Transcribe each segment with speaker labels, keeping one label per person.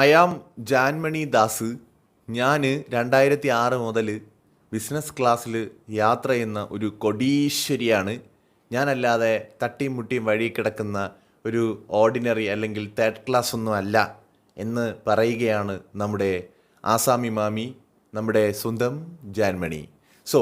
Speaker 1: I am Jaanmoni Das. ഞാൻ രണ്ടായിരത്തി ആറ് മുതൽ ബിസിനസ് ക്ലാസ്സിൽ യാത്ര ചെയ്യുന്ന ഒരു കൊടീശ്വരിയാണ്. ഞാനല്ലാതെ തട്ടിയും മുട്ടിയും വഴി കിടക്കുന്ന ഒരു ഓർഡിനറി അല്ലെങ്കിൽ തേർഡ് ക്ലാസ് ഒന്നും അല്ല എന്ന് പറയുകയാണ് നമ്മുടെ ആസാമി മാമി നമ്മുടെ സ്വന്തം ജാൻമണി. സോ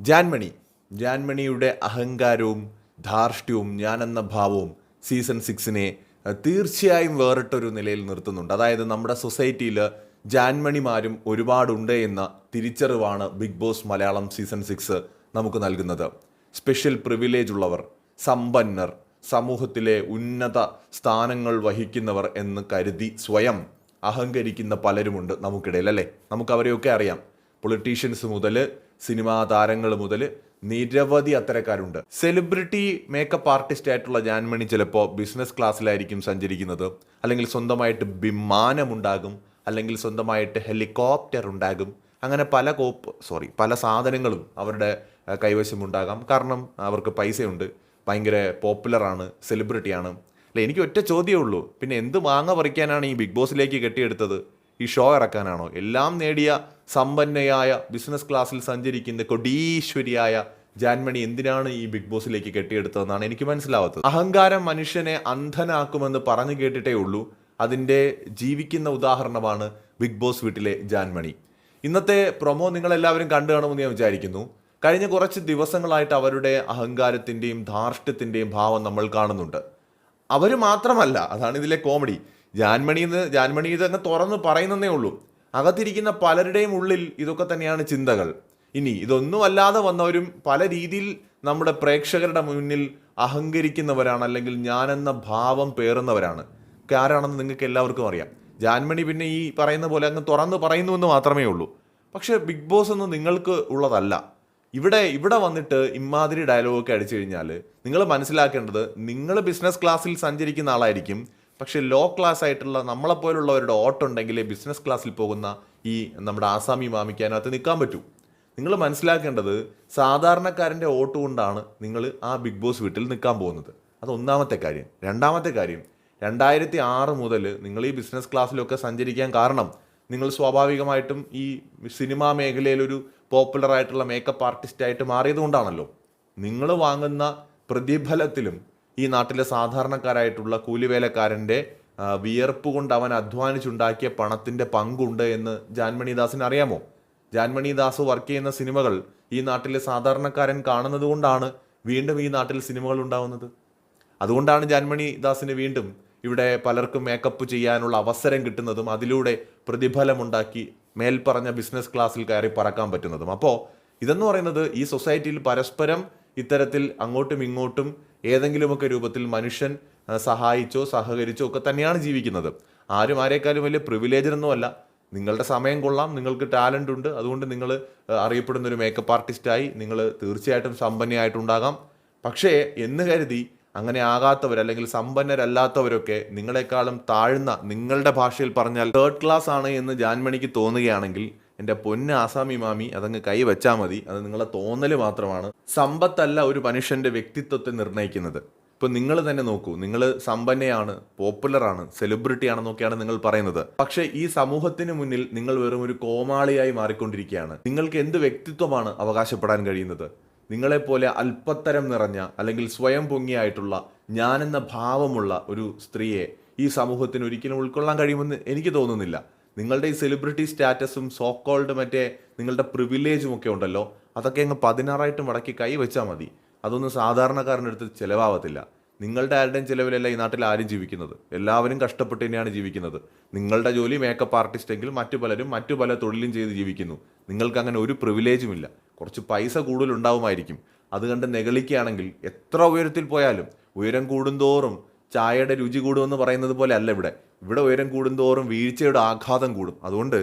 Speaker 1: ജാൻമണി ജാൻമണിയുടെ അഹങ്കാരവും ധാർഷ്ട്യവും ഞാനെന്ന ഭാവവും സീസൺ സിക്സിനെ തീർച്ചയായും വേറിട്ടൊരു നിലയിൽ നിർത്തുന്നുണ്ട്. അതായത് നമ്മുടെ സൊസൈറ്റിയിൽ ജാൻമണിമാരും ഒരുപാടുണ്ട് എന്ന തിരിച്ചറിവാണ് Bigg Boss Malayalam season six നമുക്ക് നൽകുന്നത്. സ്പെഷ്യൽ പ്രിവിലേജ് ഉള്ളവർ സമ്പന്നർ സമൂഹത്തിലെ ഉന്നത സ്ഥാനങ്ങൾ വഹിക്കുന്നവർ എന്ന് കരുതി സ്വയം അഹങ്കരിക്കുന്ന പലരുമുണ്ട് നമുക്കിടയിൽ അല്ലേ? നമുക്ക് അവരെയൊക്കെ അറിയാം. പൊളിറ്റീഷ്യൻസ് മുതൽ സിനിമാ താരങ്ങൾ മുതൽ നിരവധി അത്തരക്കാരുണ്ട്. സെലിബ്രിറ്റി മേക്കപ്പ് ആർട്ടിസ്റ്റ് ആയിട്ടുള്ള ജാൻമണി ചിലപ്പോൾ ബിസിനസ് ക്ലാസ്സിലായിരിക്കും സഞ്ചരിക്കുന്നത്. അല്ലെങ്കിൽ സ്വന്തമായിട്ട് വിമാനമുണ്ടാകും. അല്ലെങ്കിൽ സ്വന്തമായിട്ട് ഹെലികോപ്റ്റർ ഉണ്ടാകും. അങ്ങനെ പല കോപ്പ് സോറി പല സാധനങ്ങളും അവരുടെ കൈവശം കൈവശമുണ്ടാകാം. കാരണം അവർക്ക് പൈസയുണ്ട്. ഭയങ്കര പോപ്പുലറാണ് സെലിബ്രിറ്റിയാണ് അല്ല എനിക്ക് ഒറ്റ ചോദ്യമേ ഉള്ളൂ. പിന്നെ എന്ത് മാങ്ങ പറിക്കാനാണ് ഈ ബിഗ് ബോസിലേക്ക് കെട്ടിയെടുത്തത്? ഈ ഷോ ഇറക്കാനാണോ? എല്ലാം നേടിയ സമ്പന്നയായ ബിസിനസ് ക്ലാസ്സിൽ സഞ്ചരിക്കുന്ന കൊടീശ്വരിയായ ജാൻമണി എന്തിനാണ് ഈ ബിഗ് ബോസിലേക്ക് കെട്ടിയെടുത്തതെന്നാണ് എനിക്ക് മനസ്സിലാവാത്തത്. അഹങ്കാരം മനുഷ്യനെ അന്ധനാക്കുമെന്ന് പറഞ്ഞു കേട്ടിട്ടേ ഉള്ളൂ. അതിന്റെ ജീവിക്കുന്ന ഉദാഹരണമാണ് ബിഗ് ബോസ് വീട്ടിലെ ജാൻമണി. ഇന്നത്തെ പ്രൊമോ നിങ്ങളെല്ലാവരും കണ്ടു കാണുമെന്ന് ഞാൻ വിചാരിക്കുന്നു. കഴിഞ്ഞ കുറച്ച് ദിവസങ്ങളായിട്ട് അവരുടെ അഹങ്കാരത്തിന്റെയും ധാർഷ്ട്യത്തിന്റെയും ഭാവം നമ്മൾ കാണുന്നുണ്ട്. അവർ മാത്രമല്ല അതാണ് ഇതിലെ കോമഡി. ജാൻമണി എന്ന് ജാൻമണി ഇതങ്ങ് തുറന്ന് പറയുന്നതേ ഉള്ളൂ. അകത്തിരിക്കുന്ന പലരുടെയും ഉള്ളിൽ ഇതൊക്കെ തന്നെയാണ് ചിന്തകൾ. ഇനി ഇതൊന്നും അല്ലാതെ വന്നവരും പല രീതിയിൽ നമ്മുടെ പ്രേക്ഷകരുടെ മുന്നിൽ അഹങ്കരിക്കുന്നവരാണ് അല്ലെങ്കിൽ ഞാനെന്ന ഭാവം പേറുന്നവരാണ്. ആരാണെന്ന് നിങ്ങൾക്ക് എല്ലാവർക്കും അറിയാം. ജാൻമണി പിന്നെ ഈ പറയുന്ന പോലെ അങ്ങ് തുറന്ന് പറയുന്നു എന്ന് മാത്രമേ ഉള്ളൂ. പക്ഷേ ബിഗ് ബോസ് ഒന്നും നിങ്ങൾക്ക് ഉള്ളതല്ല. ഇവിടെ ഇവിടെ വന്നിട്ട് ഇമാതിരി ഡയലോഗൊക്കെ അടിച്ചു കഴിഞ്ഞാൽ നിങ്ങൾ മനസ്സിലാക്കേണ്ടത് നിങ്ങൾ ബിസിനസ് ക്ലാസ്സിൽ സഞ്ചരിക്കുന്ന ആളായിരിക്കും. പക്ഷേ ലോ ക്ലാസ് ആയിട്ടുള്ള നമ്മളെപ്പോലുള്ളവരുടെ ഓട്ടുണ്ടെങ്കിൽ ബിസിനസ് ക്ലാസ്സിൽ പോകുന്ന ഈ നമ്മുടെ ആസാമി മാമിക്ക് അതിനകത്ത് നിൽക്കാൻ പറ്റൂ. നിങ്ങൾ മനസ്സിലാക്കേണ്ടത് സാധാരണക്കാരന്റെ ഓട്ട് കൊണ്ടാണ് നിങ്ങൾ ആ ബിഗ് ബോസ് വീട്ടിൽ നിൽക്കാൻ പോകുന്നത്. അത് ഒന്നാമത്തെ കാര്യം. രണ്ടാമത്തെ കാര്യം രണ്ടായിരത്തി ആറ് മുതൽ നിങ്ങൾ ഈ ബിസിനസ് ക്ലാസ്സിലൊക്കെ സഞ്ചരിക്കാൻ കാരണം നിങ്ങൾ സ്വാഭാവികമായിട്ടും ഈ സിനിമാ മേഖലയിലൊരു പോപ്പുലറായിട്ടുള്ള മേക്കപ്പ് ആർട്ടിസ്റ്റായിട്ട് മാറിയത് കൊണ്ടാണല്ലോ. നിങ്ങൾ വാങ്ങുന്ന പ്രതിഫലത്തിലും ഈ നാട്ടിലെ സാധാരണക്കാരായിട്ടുള്ള കൂലിവേലക്കാരന്റെ വിയർപ്പ് കൊണ്ട് അവൻ അധ്വാനിച്ചുണ്ടാക്കിയ പണത്തിന്റെ പങ്കുണ്ട് എന്ന് ജാൻമണിദാസിന് അറിയാമോ? ജാൻമണിദാസ് വർക്ക് ചെയ്യുന്ന സിനിമകൾ ഈ നാട്ടിലെ സാധാരണക്കാരൻ കാണുന്നത് കൊണ്ടാണ് വീണ്ടും ഈ നാട്ടിൽ സിനിമകൾ ഉണ്ടാവുന്നത്. അതുകൊണ്ടാണ് ജാൻമണിദാസിന് വീണ്ടും ഇവിടെ പലർക്കും മേക്കപ്പ് ചെയ്യാനുള്ള അവസരം കിട്ടുന്നതും അതിലൂടെ പ്രതിഫലമുണ്ടാക്കി മേൽപ്പറഞ്ഞ ബിസിനസ് ക്ലാസ്സിൽ കയറി പറക്കാൻ പറ്റുന്നതും. അപ്പോൾ ഇതെന്ന് പറയുന്നത് ഈ സൊസൈറ്റിയിൽ പരസ്പരം ഇത്തരത്തിൽ അങ്ങോട്ടും ഇങ്ങോട്ടും ഏതെങ്കിലുമൊക്കെ രൂപത്തിൽ മനുഷ്യൻ സഹായിച്ചോ സഹകരിച്ചോ ഒക്കെ തന്നെയാണ് ജീവിക്കുന്നത്. ആരും ആരെക്കാളും വലിയ പ്രിവിലേജറൊന്നുമല്ല നിങ്ങളുടെ സമയം കൊള്ളാം. നിങ്ങൾക്ക് ടാലന്റ് ഉണ്ട്. അതുകൊണ്ട് നിങ്ങൾ അറിയപ്പെടുന്ന ഒരു മേക്കപ്പ് ആർട്ടിസ്റ്റായി നിങ്ങൾ തീർച്ചയായിട്ടും സമ്പന്നയായിട്ടുണ്ടാകാം. പക്ഷേ എന്ന് കരുതി അങ്ങനെ ആകാത്തവർ അല്ലെങ്കിൽ സമ്പന്നരല്ലാത്തവരൊക്കെ നിങ്ങളെക്കാളും താഴ്ന്ന നിങ്ങളുടെ ഭാഷയിൽ പറഞ്ഞാൽ തേർഡ് ക്ലാസ് ആണ് എന്ന് ജാൻമണിക്ക് തോന്നുകയാണെങ്കിൽ എന്റെ പൊന്ന് ആസാമി മാമി അതങ്ങ് കൈ വെച്ചാൽ മതി. അത് നിങ്ങളെ തോന്നൽ മാത്രമാണ്. സമ്പത്തല്ല ഒരു മനുഷ്യന്റെ വ്യക്തിത്വത്തെ നിർണയിക്കുന്നത്. ഇപ്പം നിങ്ങൾ തന്നെ നോക്കൂ. നിങ്ങൾ സമ്പന്നയാണ് പോപ്പുലറാണ് സെലിബ്രിറ്റി ആണെന്നൊക്കെയാണ് നിങ്ങൾ പറയുന്നത്. പക്ഷേ ഈ സമൂഹത്തിന് മുന്നിൽ നിങ്ങൾ വെറും ഒരു കോമാളിയായി മാറിക്കൊണ്ടിരിക്കുകയാണ്. നിങ്ങൾക്ക് എന്ത് വ്യക്തിത്വമാണ് അവകാശപ്പെടാൻ കഴിയുന്നത്? നിങ്ങളെപ്പോലെ അല്പത്തരം നിറഞ്ഞ അല്ലെങ്കിൽ സ്വയം പൊങ്ങിയായിട്ടുള്ള ഞാനെന്ന ഭാവമുള്ള ഒരു സ്ത്രീയെ ഈ സമൂഹത്തിന് ഒരിക്കലും ഉൾക്കൊള്ളാൻ കഴിയുമെന്ന് എനിക്ക് തോന്നുന്നില്ല. നിങ്ങളുടെ ഈ സെലിബ്രിറ്റി സ്റ്റാറ്റസും സോ സോക്കോൾഡ് മറ്റേ നിങ്ങളുടെ പ്രിവിലേജും ഒക്കെ ഉണ്ടല്ലോ അതൊക്കെ അങ്ങ് പതിനാറായിട്ട് മടക്കി കൈ വെച്ചാൽ മതി. അതൊന്നും സാധാരണക്കാരന്റെ അടുത്ത് ചിലവാകത്തില്ല നിങ്ങളുടെ ആരുടെയും ചിലവിലല്ല ഈ നാട്ടിൽ ആരും ജീവിക്കുന്നത്. എല്ലാവരും കഷ്ടപ്പെട്ട് തന്നെയാണ് ജീവിക്കുന്നത്. നിങ്ങളുടെ ജോലി മേക്കപ്പ് ആർട്ടിസ്റ്റ് എങ്കിൽ മറ്റു പലരും മറ്റു പല തൊഴിലും ചെയ്ത് ജീവിക്കുന്നു. നിങ്ങൾക്ക് അങ്ങനെ ഒരു പ്രിവിലേജും ഇല്ല. കുറച്ച് പൈസ കൂടുതലുണ്ടാവുമായിരിക്കും അത് കണ്ട് നെകളിക്കുകയാണെങ്കിൽ എത്ര ഉയരത്തിൽ പോയാലും ഉയരം കൂടുന്തോറും ചായയുടെ രുചി കൂടുമെന്ന് പറയുന്നത് പോലെ അല്ല ഇവിടെ. ഇവിടെ ഉയരം കൂടുന്തോറും വീഴ്ചയുടെ ആഘാതം കൂടും. അതുകൊണ്ട്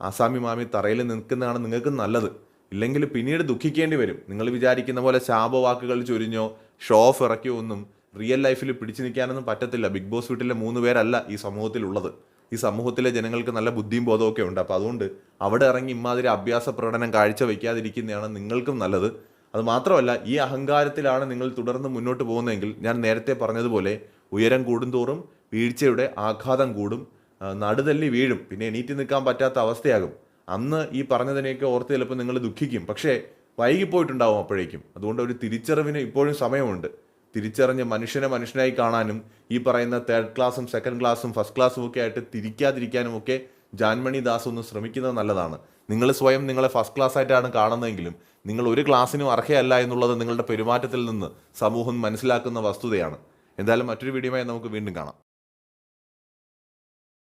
Speaker 1: ആസാമി മാമി തറയിൽ നിൽക്കുന്നതാണ് നിങ്ങൾക്ക് നല്ലത്. ഇല്ലെങ്കിൽ പിന്നീട് ദുഃഖിക്കേണ്ടി വരും. നിങ്ങൾ വിചാരിക്കുന്ന പോലെ ശാപവാക്കുകൾ ചൊരിഞ്ഞോ ഷോ ഓഫ് ഇറക്കിയോ ഒന്നും റിയൽ ലൈഫിൽ പിടിച്ചു നിൽക്കാനൊന്നും പറ്റത്തില്ല. ബിഗ് ബോസ് വീട്ടിലെ മൂന്ന് പേരല്ല ഈ സമൂഹത്തിലുള്ളത്. ഈ സമൂഹത്തിലെ ജനങ്ങൾക്ക് നല്ല ബുദ്ധിയും ബോധമൊക്കെ ഉണ്ട്. അപ്പോൾ അതുകൊണ്ട് അവിടെ ഇറങ്ങി ഇമാതിരി അഭ്യാസ പ്രകടനം കാഴ്ച വയ്ക്കാതിരിക്കുന്നതാണ് നിങ്ങൾക്കും നല്ലത്. അത് മാത്രമല്ല ഈ അഹങ്കാരത്തിലാണ് നിങ്ങൾ തുടർന്ന് മുന്നോട്ട് പോകുന്നതെങ്കിൽ ഞാൻ നേരത്തെ പറഞ്ഞതുപോലെ ഉയരം കൂടുന്തോറും വീഴ്ചയുടെ ആഘാതം കൂടും. നടുതല്ലി വീഴും. പിന്നെ എണീറ്റ് നിൽക്കാൻ പറ്റാത്ത അവസ്ഥയാകും. അന്ന് ഈ പറഞ്ഞതിനെയൊക്കെ ഓർത്ത് ചിലപ്പോൾ നിങ്ങൾ ദുഃഖിക്കും. പക്ഷേ വൈകിപ്പോയിട്ടുണ്ടാവും അപ്പോഴേക്കും. അതുകൊണ്ട് ഒരു തിരിച്ചറിവിന് ഇപ്പോഴും സമയമുണ്ട്. തിരിച്ചറിഞ്ഞ് മനുഷ്യനെ മനുഷ്യനായി കാണാനും ഈ പറയുന്ന തേർഡ് ക്ലാസ്സും സെക്കൻഡ് ക്ലാസ്സും ഫസ്റ്റ് ക്ലാസ്സും ഒക്കെ ആയിട്ട് തിരിക്കാതിരിക്കാനും ഒക്കെ ജാൻമണി ദാസ് ഒന്ന് ശ്രമിക്കുന്നത് നല്ലതാണ്. നിങ്ങൾ സ്വയം നിങ്ങളെ ഫസ്റ്റ് ക്ലാസ് ആയിട്ടാണ് കാണുന്നതെങ്കിലും നിങ്ങൾ ഒരു ക്ലാസ്സിനും അർഹയല്ല എന്നുള്ളത് നിങ്ങളുടെ പെരുമാറ്റത്തിൽ നിന്ന് സമൂഹം മനസ്സിലാക്കുന്ന വസ്തുതയാണ്. എന്തായാലും മറ്റൊരു വീഡിയോയുമായി നമുക്ക് വീണ്ടും കാണാം.